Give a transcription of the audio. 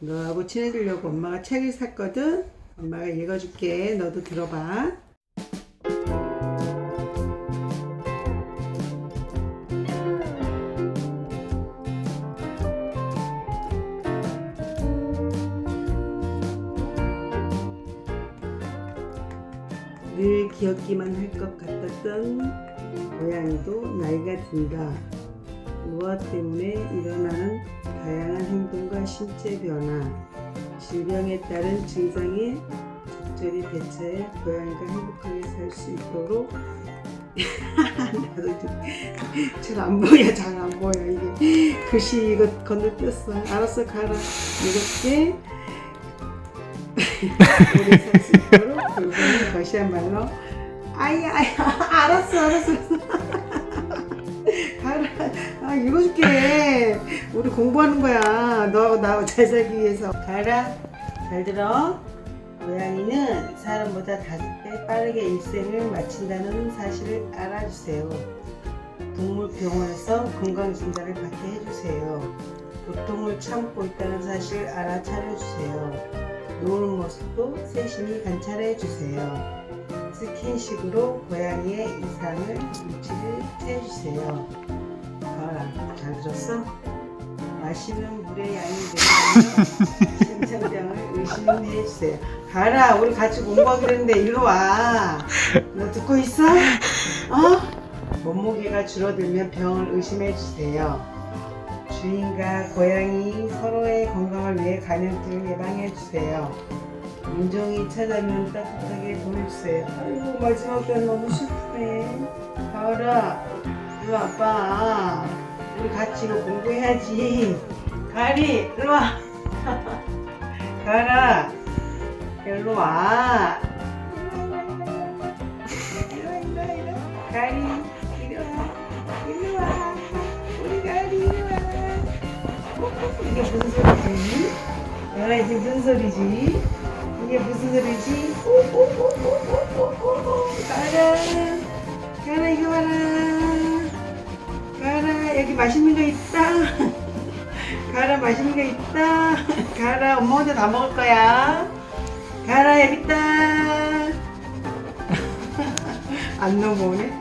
너하고 친해지려고 엄마가 책을 샀거든. 엄마가 읽어줄게. 너도 들어봐. 늘 귀엽기만 할 것 같았던 고양이도 나이가 든다. 노화 때문에 일어나는 다양한 행동과 신체 변화, 질병에 따른 증상에 적절히 대처해 고양이가 행복하게 살 수 있도록. 나도 잘안 보여 잘 안 보여. 이게 글씨 이거 건너뛰었어. 알았어 가라. 이렇게 오래 살 수 있도록 이번에 다시 한 말로. 아야 아야. 알았어 알았어. 가라 아 읽어줄게. 우리 공부하는 거야. 너하고 나하고 잘 살기 위해서. 가라. 잘 들어. 고양이는 사람보다 다섯 배 빠르게 일생을 마친다는 사실을 알아주세요. 동물병원에서 건강진단을 받게 해주세요. 고통을 참고 있다는 사실을 알아차려주세요. 노는 모습도 세심히 관찰해주세요. 스킨십으로 고양이의 이상을 눈치를 채주세요. 잘 들었어? 마시는 물의 양이 늘면 심장병을 의심해 주세요. 가을아, 우리 같이 공부하기로 했는데 일로 와. 너 듣고 있어? 어? 몸무게가 줄어들면 병을 의심해 주세요. 주인과 고양이 서로의 건강을 위해 감염증을 예방해 주세요. 인종이 찾아면 따뜻하게 보내주세요. 아이고 마지막 편 너무 슬프네. 이거 공부해야지. 가을이, 이리 와. 가을아, 이리 와. 이리 와, 와. 우리 가을이 이리 와. 이게 무슨 소리지? 내가 이제 무슨 소리지? 이게 무슨 소리지? 오오오오오 맛있는 거 있다. 가라 맛있는 거 있다. 가라 엄마 혼자 다 먹을 거야. 가라 여기 있다 안 넘어오네